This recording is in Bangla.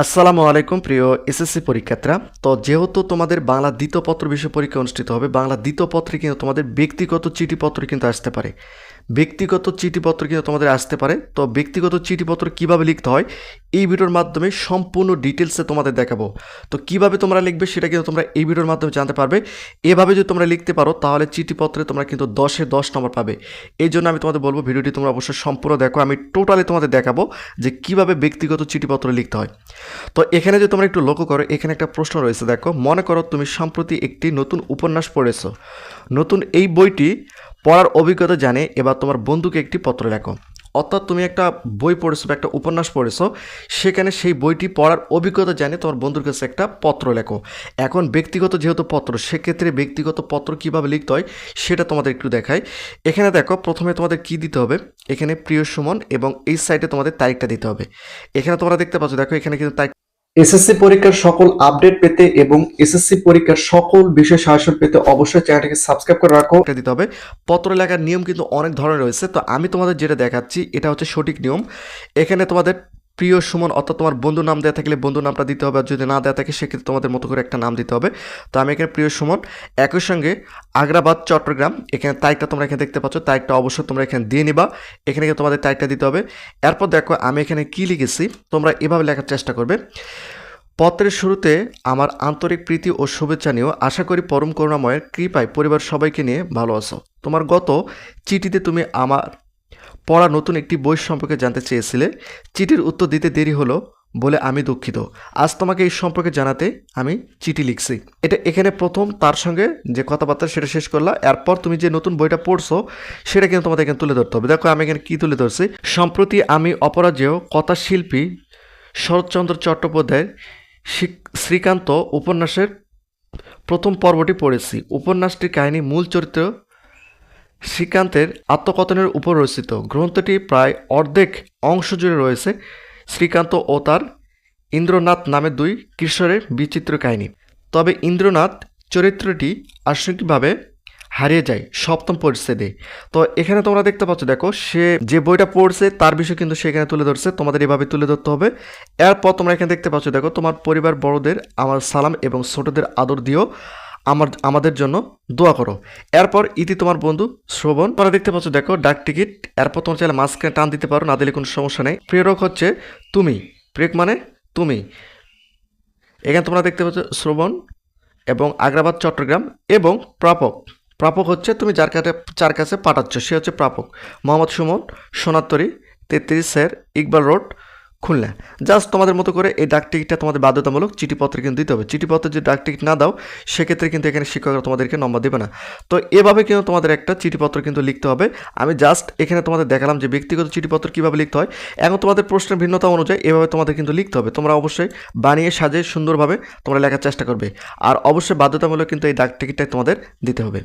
আসসালামু আলাইকুম, প্রিয় এসএসসি পরীক্ষার্থীরা। তো যেহেতু তোমাদের বাংলা দ্বিতীয় পত্র বিষয় পরীক্ষা অনুষ্ঠিত হবে, বাংলা দ্বিতীয় পত্রে কিন্তু তোমাদের ব্যক্তিগত চিঠিপত্র কিন্তু আসতে পারে। ব্যক্তিগত চিঠিপত্র কিন্তু তোমাদের আসতে পারে। তো ব্যক্তিগত চিঠিপত্র কীভাবে লিখতে হয়, এই ভিডিওর মাধ্যমে সম্পূর্ণ ডিটেলসে তোমাদের দেখাবো। তো কীভাবে তোমরা লিখবে সেটা কিন্তু তোমরা এই ভিডিওর মাধ্যমে জানতে পারবে। এভাবে যদি তোমরা লিখতে পারো, তাহলে চিঠিপত্রে তোমরা কিন্তু দশে দশ নম্বর পাবে। এই জন্য আমি তোমাদের বলব, ভিডিওটি তোমরা অবশ্যই সম্পূর্ণ দেখো। আমি টোটালি তোমাদের দেখাবো যে কীভাবে ব্যক্তিগত চিঠিপত্র লিখতে হয়। তো এখানে যদি তোমরা একটু লক্ষ্য করো, এখানে একটা প্রশ্ন রয়েছে। দেখো, মনে করো তুমি সম্প্রতি একটি নতুন উপন্যাস পড়েছো। নতুন এই বইটি পড়ার অভিজ্ঞতা জানে, এবার তোমার বন্ধুকে একটি পত্র লেখো। অর্থাৎ তুমি একটা বই পড়েছো বা একটা উপন্যাস পড়েছো, সেখানে সেই বইটি পড়ার অভিজ্ঞতা জানে, তোমার বন্ধুর কাছে একটা পত্র লেখো। এখন ব্যক্তিগত যেহেতু পত্র, সেক্ষেত্রে ব্যক্তিগত পত্র কীভাবে লিখতে হয়, সেটা তোমাদের একটু দেখাই। এখানে দেখো, প্রথমে তোমাদের কি দিতে হবে? এখানে প্রিয় সুমন এবং এই সাইডে তোমাদের তারিখটা দিতে হবে। এখানে তোমরা দেখতে পাচ্ছ, দেখো এখানে কিন্তু তারিখ এসএসসি পরীক্ষার সকল আপডেট পেতে এবং এসএসসি পরীক্ষার সকল বিষয় সাহসন পেতে অবশ্যই চ্যানেলটিকে সাবস্ক্রাইব করে রাখো। এটা দিতে হবে। পত্র লেখার নিয়ম কিন্তু অনেক ধরনের রয়েছে। তো আমি তোমাদের যেটা দেখাচ্ছি, এটা হচ্ছে সঠিক নিয়ম। এখানে তোমাদের প্রিয় সুমন, অর্থাৎ তোমার বন্ধু নাম দেওয়া থাকলে বন্ধু নামটা দিতে হবে, আর যদি না দেওয়া থাকে, সেক্ষেত্রে তোমাদের মতো করে একটা নাম দিতে হবে। তো আমি এখানে, প্রিয় সুমন, একই সঙ্গে আগ্রাবাদ, চট্টগ্রাম, এখানে তারিখটা তোমরা এখানে দেখতে পাচ্ছ। তারিখটা অবশ্যই তোমরা এখানে দিয়ে নিবা। এখানে তোমাদের তারিখটা দিতে হবে। এরপর দেখো, আমি এখানে কী লিখেছি, তোমরা এভাবে লেখার চেষ্টা করবে। পত্রের শুরুতে আমার আন্তরিক প্রীতি ও শুভেচ্ছা নিয়েও আশা করি পরম করুণাময়ের কৃপায় পরিবার সবাইকে নিয়ে ভালো আছো। তোমার গত চিঠিতে তুমি আমার পড়া নতুন একটি বই সম্পর্কে জানতে চেয়েছিলে। চিঠির উত্তর দিতে দেরি হলো বলে আমি দুঃখিত। আজ তোমাকে এই সম্পর্কে জানাতে আমি চিঠি লিখছি। এটা এখানে প্রথম, তার সঙ্গে যে কথাবার্তা সেটা শেষ করলাম এরপর তুমি যে নতুন বইটা পড়ছো, সেটা কিন্তু তোমাদের এখানে তুলে ধরতে হবে। দেখো, আমি এখানে কী তুলে ধরছি? সম্প্রতি আমি অপরাজেয় কথাশিল্পী শরৎচন্দ্র চট্টোপাধ্যায়ের শ্রীকান্ত উপন্যাসের প্রথম পর্বটি পড়েছি। উপন্যাসটির কাহিনী মূল চরিত্র শ্রীকান্তের আত্মকথনের উপর রচিত গ্রন্থটি প্রায় অর্ধেক অংশ জুড়ে রয়েছে শ্রীকান্ত ও তার ইন্দ্রনাথ নামে দুই কিশোরের বিচিত্র কাহিনী। তবে ইন্দ্রনাথ চরিত্রটি আংশিকভাবে হারিয়ে যায় সপ্তম পরিচ্ছেদে। তো এখানে তোমরা দেখতে পাচ্ছ, দেখো, সে যে বইটা পড়ছে তার বিষয় কিন্তু সে এখানে তুলে ধরছে, তোমাদের এভাবে তুলে ধরতে হবে। এরপর তোমরা এখানে দেখতে পাচ্ছ, দেখো, তোমার পরিবার বড়দের আমার সালাম এবং ছোটদের আদর দিও। আমার, আমাদের জন্য দোয়া করো। এরপর ইতি তোমার বন্ধু শ্রবণ। তোমরা দেখতে পাচ্ছ, দেখো, ডাক টিকিট। এরপর তোমার চাইলে মাঝখানে টান দিতে পারো, না দিলে কোনো সমস্যা নেই। প্রেরক হচ্ছে তুমি। প্রেরক মানে তুমি। এখানে তোমরা দেখতে পাচ্ছ শ্রবণ এবং আগ্রাবাদ, চট্টগ্রাম এবং প্রাপক। প্রাপক হচ্ছে তুমি যার কাছে যার কাছে পাঠাচ্ছ, সে হচ্ছে প্রাপক। মোহাম্মদ সুমন সোনাত্তরি তেত্রিশ sir, Iqbal road Khulna just তোমাদের মতো করে এই ডাক টিকিটটা তোমাদের বাধ্যতামূলক চিঠিপত্রে কিন্তু দিতে হবে। চিঠিপত্রে যদি ডাক টিকিট না দাও, সেক্ষেত্রে কিন্তু এখানে শিক্ষকরা তোমাদেরকে নম্বর দেবে না। তো এভাবে কিন্তু তোমাদের একটা চিঠিপত্র কিন্তু লিখতে হবে। আমি জাস্ট এখানে তোমাদের দেখালাম যে ব্যক্তিগত চিঠিপত্র কীভাবে লিখতে হয়। এখন তোমাদের প্রশ্নের ভিন্নতা অনুযায়ী এভাবে তোমাদের কিন্তু লিখতে হবে। তোমরা অবশ্যই বানিয়ে সাজে সুন্দরভাবে তোমরা লেখার চেষ্টা করবে। আর অবশ্যই বাধ্যতামূলক কিন্তু এই ডাক টিকিটটাই তোমাদের দিতে হবে।